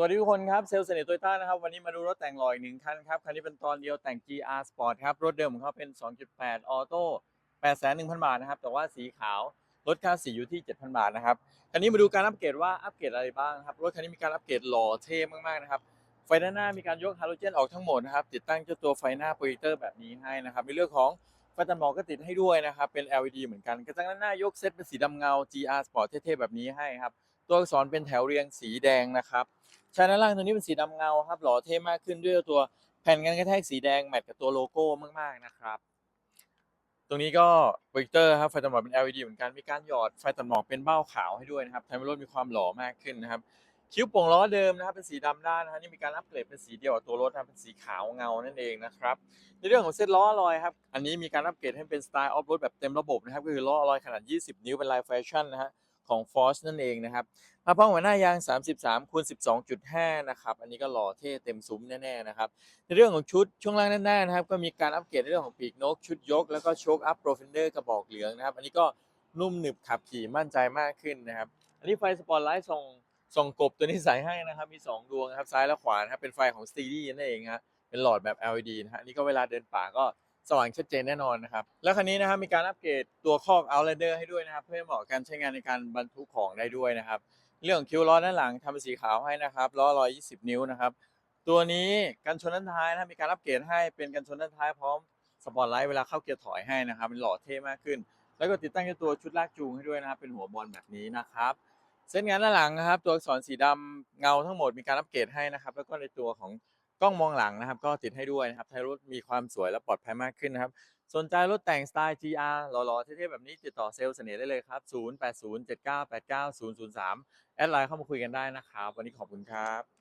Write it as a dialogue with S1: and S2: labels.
S1: สวัสดีทุกคนครับเซลล์เสน่ห์โตโยต้านะครับวันนี้มาดูรถแต่งลออีกหนึ่งคันครับคันนี้เป็นตอนเดียวแต่ง GR Sport ครับรถเดิมของเขาเป็น 2.8 ออโต้8,100บาทนะครับแต่ว่าสีขาวลดค่าสีอยู่ที่ 7,000 บาทนะครับคันนี้มาดูการอัปเกรดว่าอัปเกรดอะไรบ้างครับรถคันนี้มีการอัปเกรดหล่อเท่มากๆนะครับไฟด้านหน้ามีการยกฮาโลเจนออกทั้งหมดนะครับติดตั้งเจ้าตัวไฟหน้าโปรเจคเตอร์แบบนี้ให้นะครับในเรื่องของไฟตัดหมอกก็ติดให้ด้วยนะครับเป็น LED เหมือนกันกระจังด้านหน้ายกเซตเป็นสีดำเงา GR Sport เท่ๆแบบนี้ให้ครับ ตัวอักษรเป็นแถวเรียงสีแดงนะครับชายด้านล่างตัวนี้เป็นสีดำเงาครับหล่อเท่มากขึ้นด้วยตัวแผ่นกันกระแทกสีแดงแมทกับตัวโลโก้มากๆนะครับตรงนี้ก็โปรเจคเตอร์ครับไฟตัดหมอกเป็น LED เหมือนกันมีการหยอดไฟตัดหมอกเป็นเบ้าขาวให้ด้วยนะครับทำให้รถมีความหล่อมากขึ้นนะครับคิ้วโป่งล้อเดิมนะครับเป็นสีดำด้านนะฮะนี่มีการอัปเกรดเป็นสีเดียวกับตัวรถนะครับเป็นสีขาวเงานั่นเองนะครับในเรื่องของเส้นล้อลอยครับอันนี้มีการอัปเกรดให้เป็นสไตล์ออฟโรดแบบเต็มระบบนะครับก็คือล้อลอยขนาด 20 นิ้วเป็นลายแฟชั่นนะฮะ ของ Force นั่นเองนะครับมาพร้อมกับหน้ายาง 33คูณ12.5 นะครับ อันนี้ก็หล่อเท่เต็มซุ้มแน่ๆนะครับ ในเรื่องของชุดช่วงล่างด้านหน้านะครับ ก็มีการอัปเกรดในเรื่องของปีกนก ชุดยก แล้วก็โชคอัพโปรเฟนเดอร์กระบอกเหลืองนะครับ อันนี้ก็นุ่มหนึบขับขี่มั่นใจมากขึ้นนะครับ อันนี้ไฟสปอตไลท์ส่องส่องกบตัวนี้ใส่ให้นะครับ มี 2 ดวงนะครับ ซ้ายและขวานะครับ เป็นไฟของ s t ี d นั่นเองครับเป็นหลอดแบบ LED นะฮะอันนี่ก็เวลาเดินป่าก็ สว่างชัดเจนแน่นอนนะครับ แล้วคันนี้นะครับมีการอัปเกรดตัวคอก Outlander ให้ด้วยนะครับ เพื่อเหมาะกับการใช้งานในการบรรทุกของได้ด้วยนะครับ เรื่องคิ้วล้อด้านหลังทำเป็นสีขาวให้นะครับล้อ 120 นิ้วนะครับ ตัวนี้กันชนด้านท้ายนะมีการอัปเกรดให้เป็นกันชนด้านท้ายพร้อมสปอตไลท์เวลาเข้าเกียร์ถอยให้นะครับเป็นหล่อเท่มากขึ้น แล้วก็ติดตั้งตัวชุดลากจูงให้ด้วยนะครับเป็นหัวบอลแบบนี้นะครับเส้นงานด้านหลังนะครับ ตัวอักษรสีดำเงาทั้งหมดมีการอัปเกรดให้นะครับ แล้วก็ในตัวของ กล้องมองหลังนะครับ ก็ติดให้ด้วยนะครับท้ายรถมีความสวยและปลอดภัยมากขึ้นนะครับ สนใจรถแต่งสไตล์ GR หล่อๆ เท่ๆ แบบนี้ติดต่อเซลล์เสน่ห์ได้เลยครับ 0807989003 แอดไลน์เข้ามาคุยกันได้นะครับ วันนี้ขอบคุณครับ